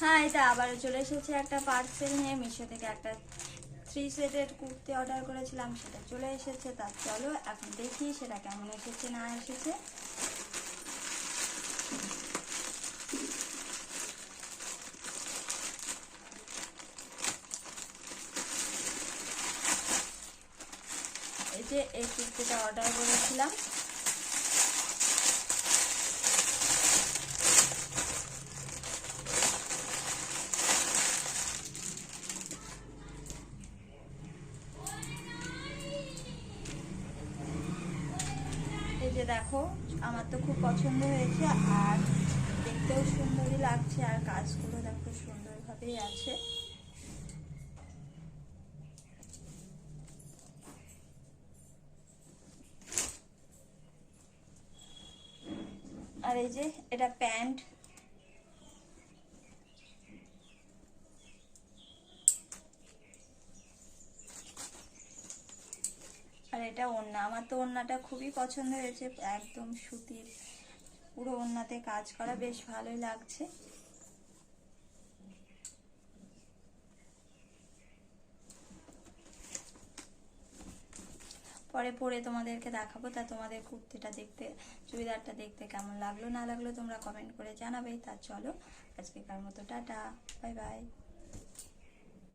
হ্যাঁ এটা আবারও চলে এসেছে একটা পার্সেল নিয়ে। মিশো থেকে একটা থ্রি সেটের কুর্তি অর্ডার করেছিলাম, সেটা চলে এসেছে। তা চলো, এখন দেখি সেটা কেমন এসেছে, না এসেছে। এই যে এই কুর্তিটা অর্ডার করেছিলাম। যে দেখো, আমার তো খুব পছন্দ হয়েছে আর দেখতেও সুন্দরই লাগছে আর কাজগুলো দেখো সুন্দরভাবেই আছে। আর এই যে এটা প্যান্ট আর এটা ওড়না। আমার তো ওড়নাটা খুবই পছন্দ হয়েছে, একদম সুতির। পুরো ওড়নাতে কাজ করা বেশ ভালোই লাগছে। পরে পরে তোমাদেরকে দেখাবো, তা তোমাদের কুর্তিটা দেখতে, চুড়িদারটা দেখতে কেমন লাগল, না লাগল তোমরা কমেন্ট করে জানাবে। তা চলো, আজকেকার মতো টাটা বাই বাই